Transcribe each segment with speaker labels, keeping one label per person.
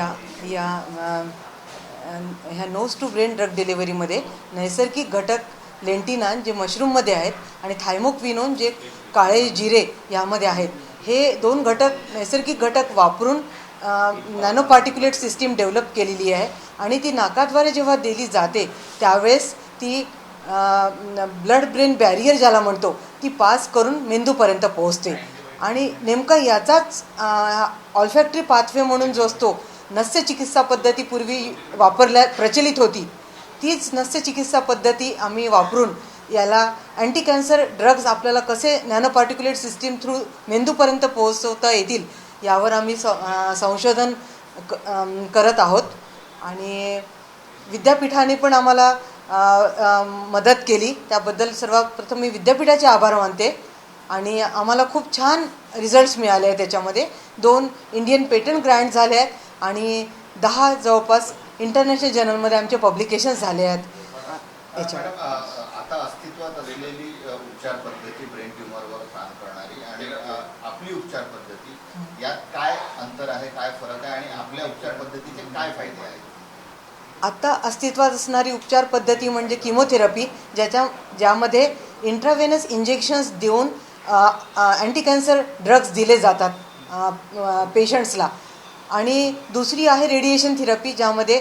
Speaker 1: या या ह्या नोज टू ब्रेन ड्रग डिलिव्हरीमध्ये नैसर्गिक घटक लेंटिनान जे मशरूममध्ये आहेत आणि थायमोक्विनोन जे काळे जिरे यामध्ये आहेत हे दोन घटक नैसर्गिक घटक वापरून नॅनो पार्टिक्युलेट सिस्टीम डेव्हलप केलेली आहे आणि ती नाकाद्वारे जेव्हा दिली जाते त्यावेळेस ती ब्लड ब्रेन बॅरियर ज्याला म्हणतो ती पास करून मेंदूपर्यंत पोहोचते. आणि नेमका याचाच ऑल्फॅक्टरी पाथवे म्हणून जो असतो नस्य चिकित्सा पद्धती पूर्वी वापरल्या प्रचलित होती. तीच नस्य चिकित्सा पद्धती आम्ही वापरून याला अँटी कॅन्सर ड्रग्ज आपल्याला कसे नॅनो पार्टिक्युलेट सिस्टीम थ्रू मेंदूपर्यंत पोहोचवता येतील यावर आम्ही स संशोधन क करत आहोत. आणि विद्यापीठाने पण आम्हाला मदत केली. त्याबद्दल सर्वप्रथम मी विद्यापीठाचे आभार मानते. आणि आम्हाला खूप छान रिझल्ट्स मिळाले आहेत त्याच्यामध्ये. दोन इंडियन पेटंट ग्रँट झाले आहेत. आणि दहा जवळपास इंटरनॅशनल जर्नलमध्ये आमचे पब्लिकेशन्स झाले आहेत. अ,
Speaker 2: आता अस्तित्वात असलेली उपचार पद्धती ब्रेन ट्युमरवर काम करणारी आणि आपली उपचार पद्धती यात काय अंतर आहे काय फरक आहे आणि आपल्या उपचार पद्धतीचे काय फायदे आहेत?
Speaker 1: आता अस्तित्वात असणारी उपचार पद्धती म्हणजे किमोथेरपी ज्याच्या ज्यामध्ये इंट्रावेनस इंजेक्शन्स देऊन अँटी कॅन्सर ड्रग्ज दिले जातात पेशंट्सला आणि दुसरी आहे रेडिएशन थेरपी ज्यामध्ये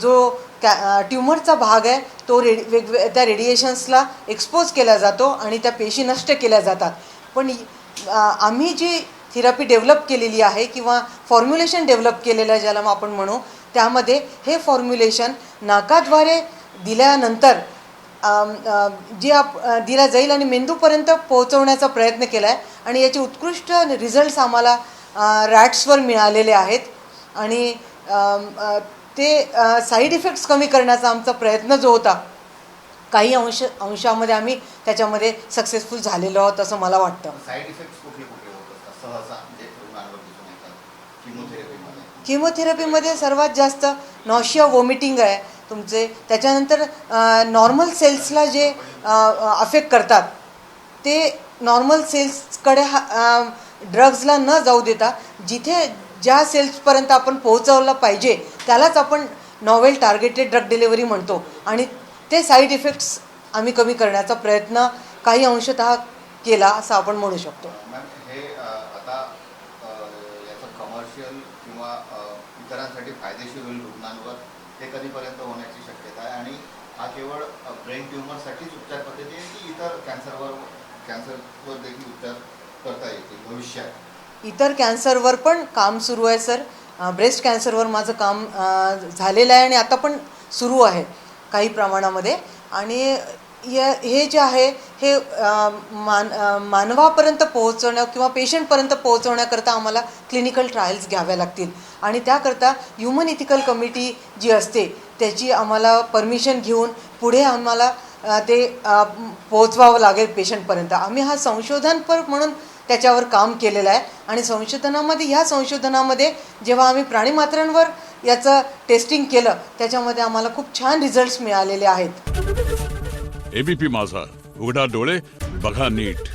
Speaker 1: जो कॅ ट्युमरचा भाग आहे तो रेडि वेगवे त्या रेडिएशन्सला एक्सपोज केला जातो आणि त्या पेशी नष्ट केल्या जातात. पण आम्ही जी थेरपी डेव्हलप केलेली आहे किंवा फॉर्म्युलेशन डेव्हलप केलेलं आहे ज्याला मग आपण म्हणू त्यामध्ये हे फॉर्म्युलेशन नाकाद्वारे दिल्यानंतर जे आप दिला जाईल आणि मेंदूपर्यंत पोहोचवण्याचा प्रयत्न केला आहे आणि याचे उत्कृष्ट रिझल्ट्स आम्हाला रॅट्सवर मिळालेले आहेत. आणि ते साईड इफेक्ट्स कमी करण्याचा आमचा प्रयत्न जो होता काही अंश अंशामध्ये आम्ही त्याच्यामध्ये सक्सेसफुल झालेलो आहोत असं मला वाटतं.
Speaker 2: म्हणजे किमोथेरपीमध्ये
Speaker 1: किमोथेरपीमध्ये सर्वात जास्त नॉशिया वॉमिटिंग आहे तुमचे. त्याच्यानंतर नॉर्मल सेल्सला जे अफेक्ट करतात ते नॉर्मल सेल्सकडे हा ड्रग्जला न जाऊ देता जिथे ज्या सेल्सपर्यंत आपण पोहोचवलं पाहिजे त्यालाच आपण नॉवेल टार्गेटेड ड्रग डिलिव्हरी म्हणतो. आणि ते साईड इफेक्ट्स आम्ही कमी करण्याचा प्रयत्न काही अंशतः केला असं आपण म्हणू शकतो.
Speaker 2: हे आता कमर्शियल किंवा इतरांसाठी फायदेशीर होईल रुग्णांवर ते कधीपर्यंत होण्याची शक्यता आहे? आणि हा केवळ ब्रेन ट्युमरसाठीच उपचार पद्धती आहे की इतर कॅन्सरवर कॅन्सरवर देखील उपचार करता येतील भविष्यात.
Speaker 1: इतर कॅन्सरवर पण काम सुरू आहे सर. ब्रेस्ट कॅन्सरवर माझं काम झालेलं आहे आणि आता पण सुरू आहे काही प्रमाणामध्ये. आणि या हे जे आहे हे मान मानवापर्यंत पोहोचवणं किंवा पेशंटपर्यंत पोहोचवण्याकरता आम्हाला क्लिनिकल ट्रायल्स घ्याव्या लागतील. आणि त्याकरता ह्युमन इथिकल कमिटी जी असते त्याची आम्हाला परमिशन घेऊन पुढे आम्हाला ते पोहोचवावं लागेल पेशंटपर्यंत. आम्ही हा संशोधनपर म्हणून त्याच्यावर काम केलेलं आहे. आणि संशोधनामध्ये ह्या संशोधनामध्ये जेव्हा आम्ही प्राणीमात्रांवर याचं टेस्टिंग केलं त्याच्यामध्ये आम्हाला खूप छान रिझल्ट्स मिळालेले आहेत.
Speaker 3: एबीपी माझा. उघडा डोळे बघा नीट.